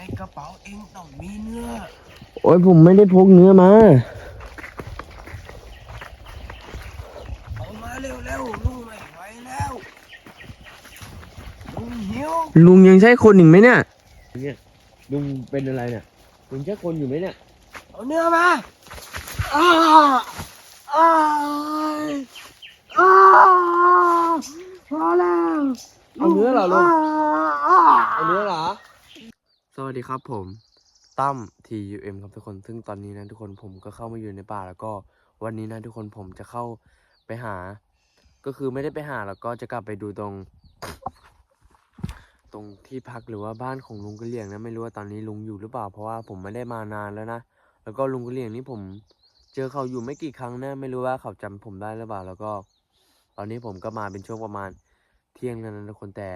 ในกระเป๋าเองต้องมีเนื้อ โอ้ยผมไม่ได้พกเนื้อมาเอามาเร็วๆลุงไม่ไหวแล้วลุงหิวลุงยังใช่คนหนึ่งไหมเนี่ยเนี่ยลุงเป็นอะไรเนี่ยลุงใช่คนอยู่ไหมเนี่ยเอาเนื้อมาอ้าอ้าอ้าพอแล้วเอาเนื้อเหรอลุงอ้าเอาเนื้อเหรอ สวัสดีครับผมตั้ม TUM ครับทุกคน ซึ่งตอนนี้นะทุกคนผมก็เข้ามาอยู่ในป่าแล้วก็วันนี้นะทุกคนผมจะเข้าไปหา ก็คือไม่ได้ไปหาแล้วก็จะกลับไปดูตรง ตรงที่พักหรือว่าบ้านของลุงกะเหลี่ยงนะไม่รู้ว่าตอนนี้ลุงอยู่หรือเปล่าเพราะว่าผมไม่ได้มานานแล้วนะแล้วก็ลุงกะเหลี่ยงนี่ผมเจอเขาอยู่ไม่กี่ครั้งนะไม่รู้ว่าเขาจำผมได้หรือเปล่า แล้วก็ ตอนนี้ผมก็มาเป็นช่วงประมาณเที่ยงแล้วนะทุกคนแต่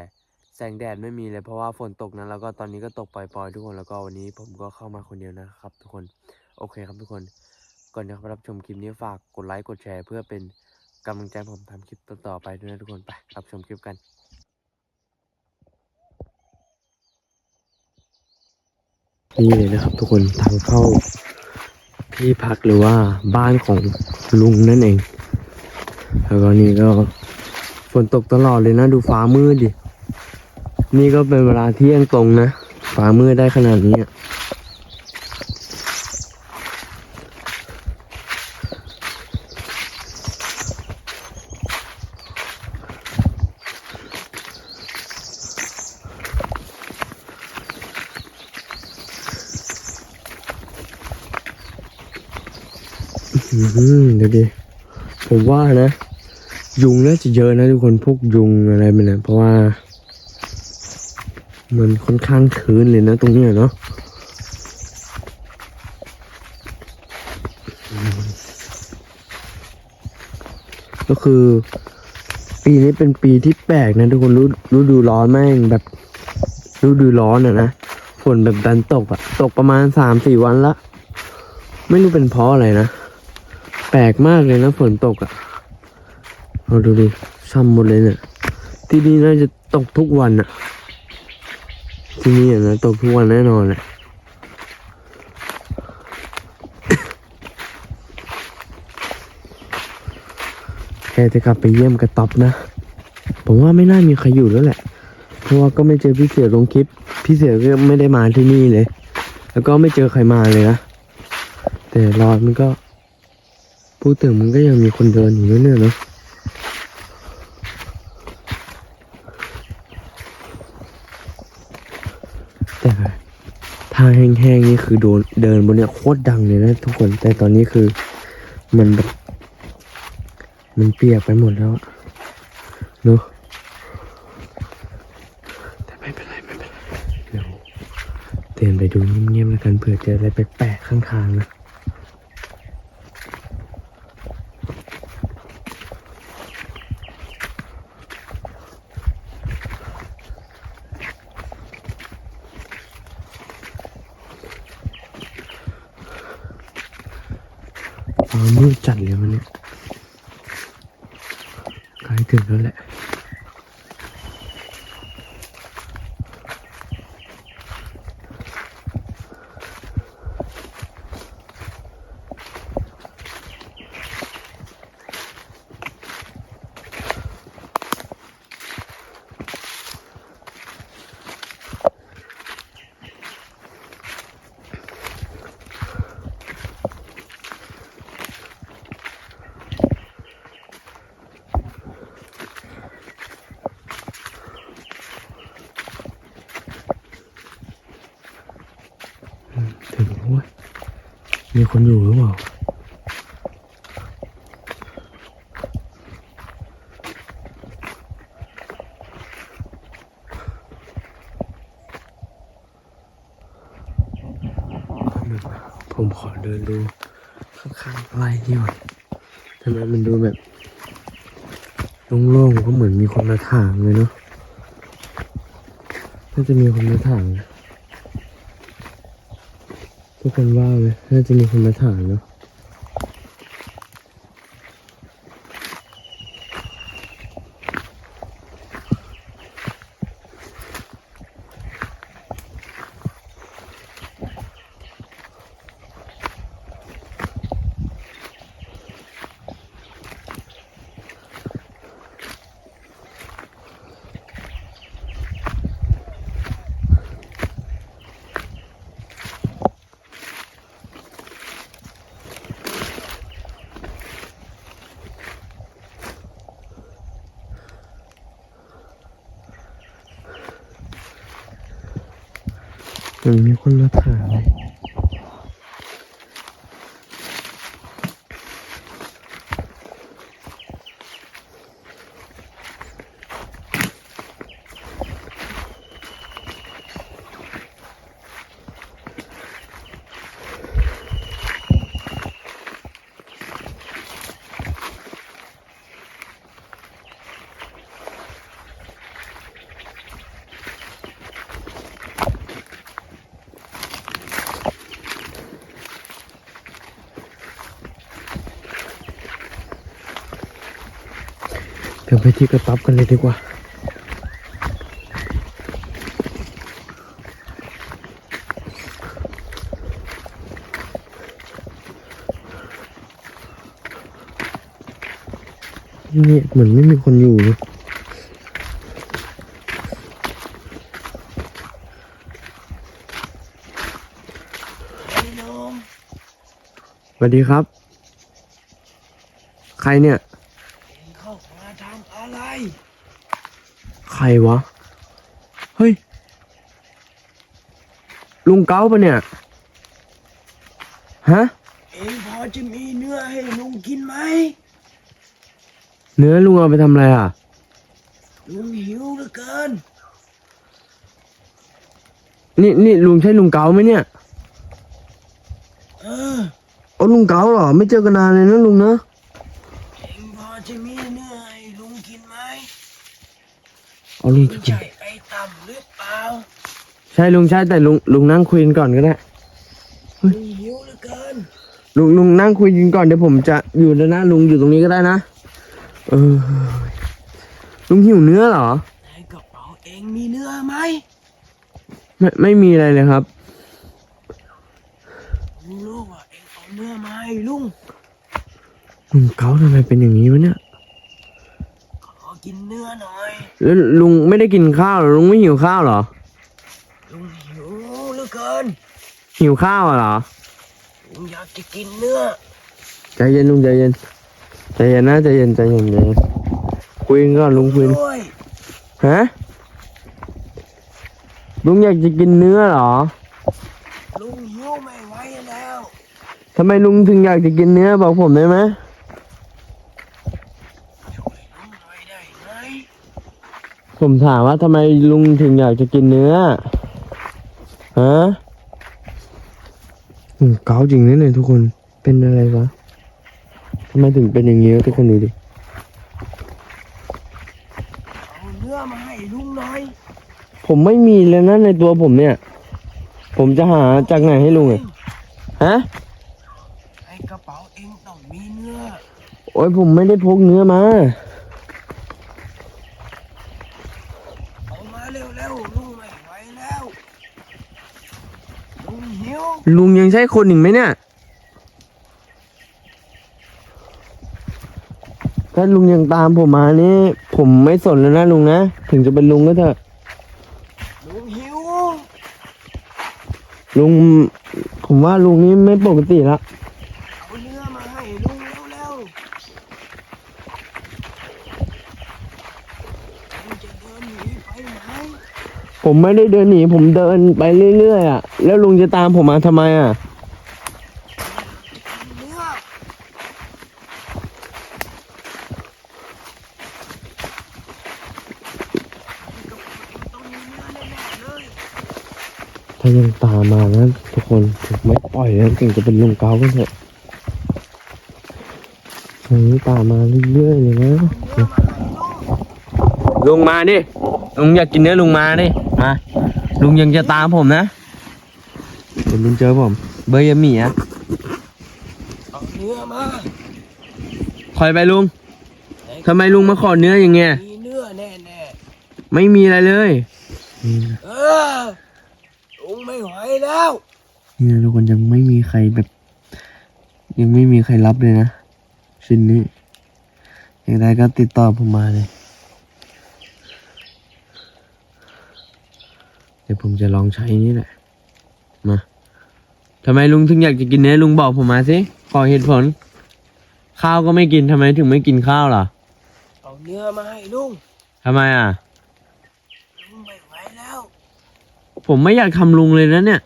แสงแดดไม่มีเลยเพราะว่าฝนตกนะแล้วก็ตอนนี้ก็ตกปล่อยๆทุกคนแล้วก็วันนี้ผมก็เข้ามาคนเดียวนะครับ ทุกคนโอเคครับทุกคนก่อนจะรับชมคลิปนี้ฝากกดไลค์กดแชร์เพื่อเป็นกำลังใจผมทำคลิปต่อๆไปด้วยนะทุกคนไปรับชมคลิปกันนี่เลยนะครับทุกคนทางเข้าที่พักหรือว่าบ้านของลุงนั่นเอง แล้วก็นี่ก็ฝนตกตลอดเลยนะดูฟ้ามืดดิ นี่ก็เป็นเวลาเที่ยงตรงนะฟ้ามืดได้ขนาดนี้อะอื้อหือเดี๋ยวดิผมว่านะ ยุงน่าจะเยอะนะทุกคนพวกยุงอะไรมันนะเพราะว่า มันค่อนข้างชื้นเลยนะตรงนี้เนาะก็คือ ปีนี้เป็นปีที่แปลกนะทุกคนรู้ฤดูร้อนแม่งแบบฤดูร้อนอะนะฝนแบบดันตกอะตกประมาณสามสี่วันละไม่รู้เป็นเพราะอะไรนะแปลกมากเลยนะฝนตกอะเราดูดิซ้ำหมดเลยเนี่ยที่นี่น่าจะตกทุกวันอะ ที่นี่อะนะตกทุกวันแน่นอนแหละแกจะกลับไปเยี่ยมกระต๊อบนะ ผมว่าไม่น่ามีใครอยู่แล้วแหละ เพราะว่าก็ไม่เจอพี่เสือลงคลิป พี่เสือก็ไม่ได้มาที่นี่เลย แล้วก็ไม่เจอใครมาเลยนะ แต่รอดมันก็ พูดถึงมันก็ยังมีคนเดินอยู่เนี่ยเนาะ แต่้าแห้งๆนี่คือโดนเดินบนเนี่ยโคตรดังเลยนะทุกคน แต่ตอนนี้คือมันแบบมันเปียกไปหมดแล้วเนอะแต่ไม่เป็นไรไม่เป็นไรเดี๋ยวเดินไปดูเงียบๆแล้วกันเผื่อเจออะไรแปลกๆข้างทางนะฟ้ามืดจัดเลยวันนี้ใกล้ถึงแล้วแหละ ถึงแล้วเว้ย มีคนอยู่หรือเปล่าผมขอเดินดูข้างๆไร่นี่ก่อนทำไมมันดูแบบโล่งๆก็เหมือนมีคนมาถางเลยเนาะน่าจะมีคนมาถางนะ ทุกคนว่าไหมน่าจะมีคนมาถางเนาะ มันมีคนมาถามเลยเดี๋ยวไปที่กระต๊อบกันเลยดีกว่านี่เหมือนไม่มีคนอยู่เลยไอ้น้องสวัสดีครับ ใครเนี่ย เองเข้ามาทำอะไร ใค รวะ เฮ้ย ลุงเก้าปะเนี่ย ฮะ เองพอจะมีเนื้อให้ลุงกินไหม เนื้อลุงเอาไปทำอะไรอะ ลุงหิวเหลือเกิน นี่นี่ลุงใช่ลุงเก้าไหมเนี่ย เออ เอาลุงเก้าเหรอ ไม่เจอกันนานเลยนะลุงนะ เองพอจะมีเนื้อให้ลุงกินไหม เอาลุงไม่ใช่ไอ้ต่ำหรือเปล่าใช่ลุงใช่แต่ลุงลุงนั่งคุยกันก่อนก็ได้ ลุงหิวเหลือเกินลุงลุงนั่งคุยกันก่อนเดี๋ยวผมจะอยู่แล้วนะลุงอยู่ตรงนี้ก็ได้นะเออลุงหิวเนื้อเหรอ ในกระเป๋าเองมีเนื้อไหมไม่ไม่มีอะไรเลยครับลุงรู้ว่าเองเอาเนื้อมาให้ลุงลุงเก้าทำไมเป็นอย่างนี้วะเนี่ยขอ กินเนื้อหน่อย แล้วลุงไม่ได้กินข้าวเหรอลุงไม่หิวข้าวเหรอ ลุงหิวเหลือเกิน หิวข้าวเหรอ ลุงอยากจะกินเนื้อ ใจเย็นลุงใจเย็น ใจเย็นนะใจเย็นใจเย็นใจเย็นคุยกันก่อนลุงคุยด้วย ฮะ ลุงอยากจะกินเนื้อเหรอลุงหิวไม่ไหวแล้ว ทำไมลุงถึงอยากจะกินเนื้อบอกผมได้ไหม ช่วยลุงหน่อยได้ไหม ผมถามว่าทำไมลุงถึงอยากจะกินเนื้อ ฮะอืมเกาจริงนะเนี่ยทุกคน เป็นอะไรวะทำไมถึงเป็นอย่างนี้วะทุกคนดูดิ เอาเนื้อมาให้ลุงหน่อย ผมไม่มีเลยนะในตัวผมเนี่ย ผมจะหาจากไหนให้ลุงอะฮะไอ้กระเป๋าเองต้องมีเนื้อ โอ้ยผมไม่ได้พกเนื้อมาเอามาเร็วๆลุงไม่ไหวแล้ว ลุงหิว ลุงยังใช่คนอีกไหมเนี่ย ถ้าลุงยังตามผมมานี่ ผมไม่สนแล้วนะลุงนะ ถึงจะเป็นลุงก็เถอะ ลุงหิว ลุง ผมว่าลุงนี่ไม่ปกติละ เอาเนื้อมาให้ลุงเร็วๆลุงจะเดินหนีไปไหน ผมไม่ได้เดินหนี ผมเดินไปเรื่อยๆอะ แล้วลุงจะตามผมมาทำไมอะเนื้อต้องมีเนื้อแน่ๆเลยถ้ายังตามมานะทุกคนผมไม่ปล่อยแล้วถึงจะเป็นลุงเกาก็เถอะอันนี้ตามมาเรื่อยๆเลยนะเนื้อมาให้ลุงมาดิ ลุงอยากกินเนื้อลุงมาดิ ลุงยังจะตามผมนะเดี๋ยวลุงเจอผม เบอร์ยาหมี่อะเอาเนื้อมาคอยไปลุงทำไมลุงมาขอเนื้ออย่างเงี้ยมีเนื้อแน่ไม่มีอะไรเลยๆเออลุงไม่ไหวแล้วนี่นะทุกคนยังไม่มีใครแบบ ยังไม่มีใครรับเลยนะชิ้นนี้อย่างไรก็ติดต่อผมมาเลย เดี๋ยวผมจะลองใช้นี่แหละ มาทำไมลุงถึงอยากจะกินเนื้อลุงบอกผมมาสิขอเหตุผล ข้าวก็ไม่กินทำไมถึงไม่กินข้าวล่ะเอาเนื้อมาให้ลุงทำไมอะลุงไม่ไหวแล้ว ผมไม่อยากทำลุงเลยนะเนี่ย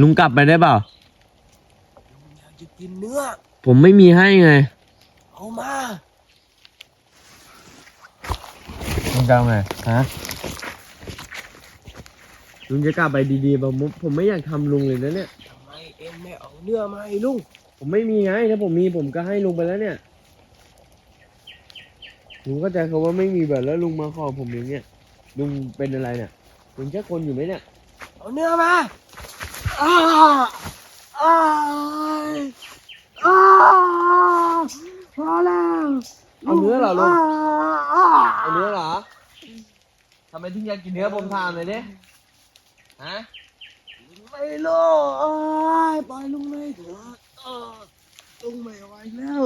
ลุงกลับไปได้เปล่าลุงอยากจะกินเนื้อ ผมไม่มีให้ไง เอามาลุงจะเอาไงฮะ ลุงจะกลับไปดีๆป่ะผมผมไม่อยากทำลุงเลยนะเนี่ย ทำไมเอ็งไม่เอาเนื้อมาให้ลุงผมไม่มีไงถ้าผมมีผมก็ให้ลุงไปแล้วเนี่ยลุงเข้าใจเขาว่าไม่มีแบบแล้วลุงมาขอผมอย่างเงี้ยลุงเป็นอะไรเนี่ยลุงแค่คนอยู่ไหมเนี่ยเอาเนื้อมาอ้าอ้ายอ้าพอแล้วเอาเนื้อเหรอลุงอ้าเอาเนื้อเหรอทำไมถึงอยากกินเนื้อผมถามเลยดิ ฮะ ไม่รู้อ้ายปล่อยลุงเลยเถอะเออลุงไม่ไหวแล้ว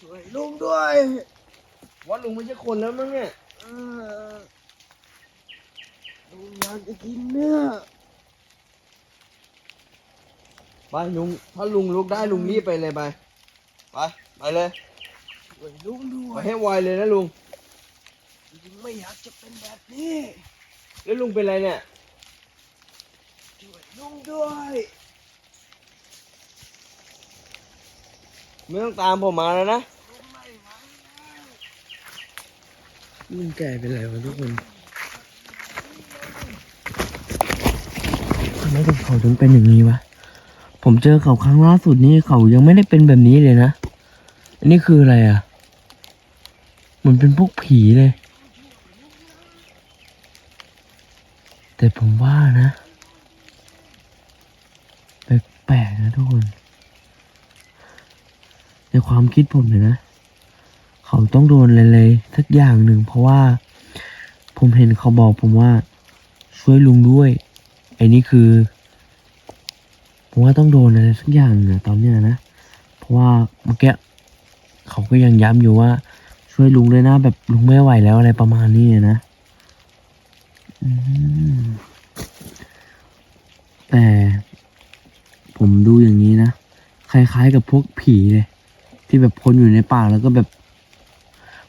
ช่วยลุงด้วยว่าลุงไม่ใช่คนแล้วมั้งเนี่ย เออลุงอยากจะกินเนื้อไปลุง ถ้าลุงลุกได้ลุงรีบไปเลยไป ไป ไปเลย ช่วยลุงด้วไปยให้ไวเลยนะลุง ลุงไม่อยากจะเป็นแบบนี้ แล้วลุงเป็นไรเนี่ยช่วย ลุงด้วยไม่ต้องตามผมมาแล้วนะลุงไม่ไหวแล้วลุงแก่เป็นไรวะทุกคนทำไมถึงเขาถึงเป็นอย่างนี้วะ ผมเจอเขาครั้งล่าสุดนี่เขายังไม่ได้เป็นแบบนี้เลยนะ อันนี้คืออะไรอะ เหมือนเป็นพวกผีเลย แต่ผมว่านะแป ลกนะทุกคน ในความคิดผมเลยนะ เขาต้องโดนอะไรเลยสักอย่างหนึ่ง เพราะว่า ผมเห็นเขาบอกผมว่า ช่วยลุงด้วย ไอ้นี่คือ ผมว่าต้องโดนอะไรสักอย่างเนี่ยตอนเนี้ยนะ เพราะว่าเมื่อกี้เขาก็ยังย้ำอยู่ว่า ช่วยลุงด้วยนะแบบลุงไม่ไหวแล้วอะไรประมาณนี้นะอืมแต่ผมดูอย่างนี้นะ คล้ายๆกับพวกผีเลย ที่แบบคนอยู่ในป่าแล้วก็แบบ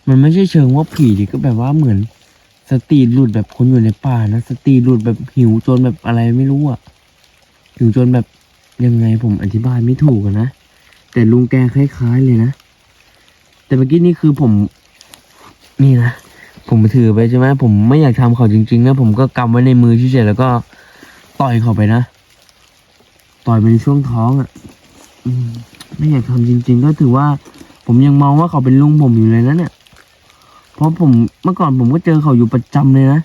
มันไม่ใช่เชิงว่าผีดิก็แบบว่าเหมือน สติหลุดแบบคนอยู่ในป่านะสติหลุดแบบหิวจนแบบอะไรไม่รู้อะหิวจนแบบยังไงผมอธิบายไม่ถูกนะแต่ลุงแกคล้ายๆเลยนะแต่เมื่อกี้นี่คือผม นี่นะผมถือไปใช่ไหมผมไม่อยากทำเขาจริงๆนะผมก็กำไว้ในมือเฉยๆแล้วก็ต่อยเขาไปนะ ต่อยไปในช่วงท้องอะ อืมไม่อยากทำจริง ๆ ก็ถือว่า ผมยังมองว่าเขาเป็นลุงผมอยู่เลยนะเนี่ย เพราะผมเมื่อก่อนผมก็เจอเขาอยู่ประจำเลยนะ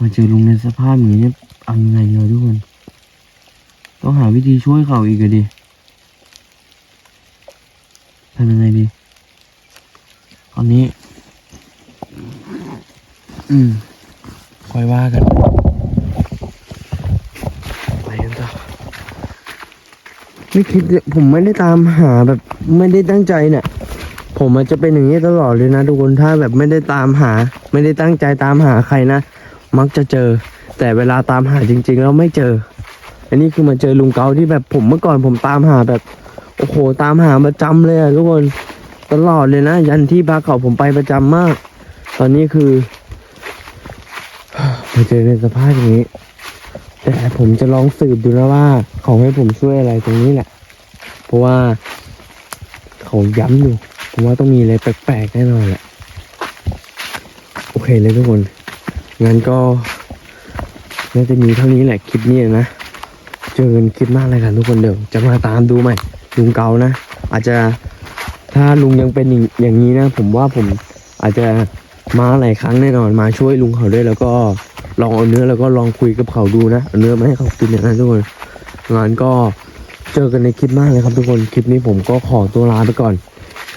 มาเจอลุงในสภาพอย่างนี้เนี่ยเอายังไงดีวะทุกคน ต้องหาวิธีช่วยเขาอีกอะดิทำยังไงดีตอนนี้ อืมค่อยว่ากัน ไปกันต่อ ไม่คิดเลยผมไม่ได้ตามหาแบบไม่ได้ตั้งใจเนี่ย ผมอาจจะเป็นอย่างนี้ตลอดเลยนะทุกคนถ้าแบบไม่ได้ตามหา ไม่ได้ตั้งใจตามหาใครนะมักจะเจอ แต่เวลาตามหาจริง ๆ แล้วไม่เจอ อันนี้คือมาเจอลุงเกาที่แบบผมเมื่อก่อนผมตามหาแบบโอ้โหตามหาประจำเลยอะทุกคนตลอดเลยนะ ยันที่พักเขาผมไปประจำมาก ตอนนี้คือมาเจอในสภาพอย่างนี้ แต่ผมจะลองสืบดูนะว่าเขาให้ผมช่วยอะไรตรงนี้แหละ เพราะว่าเขาย้ำอยู่ผมว่าต้องมีอะไรแปลกๆแน่นอนแหละโอเคเลยทุกคนงั้นก็น่าจะมีเท่านี้แหละคลิปนี้นะเจอกันคลิปหน้าอะไรกันทุกคนเดี๋ยวจะมาตามดูใหม่ลุงเกานะ อาจจะถ้าลุงยังเป็นอย่างนี้นะ ผมว่าผมอาจจะมาหลายครั้งแน่นอนมาช่วยลุงเขาด้วยแล้วก็ ลองเอาเนื้อแล้วก็ลองคุยกับเขาดูนะเอาเนื้อมาให้เขากินนะทุกคนงั้นก็เจอกันในคลิปหน้าเลยครับทุกคนคลิปนี้ผมก็ขอตัวลาไปก่อน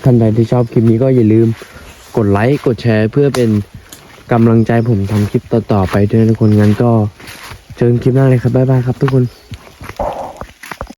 ท่านใดที่ชอบคลิปนี้ก็อย่าลืมกดไลค์กดแชร์เพื่อเป็นกำลังใจผมทำคลิปต่อๆไปด้วยทุกคนงั้นก็เจอกันคลิปหน้าเลยครับบ๊ายบายครับทุกคน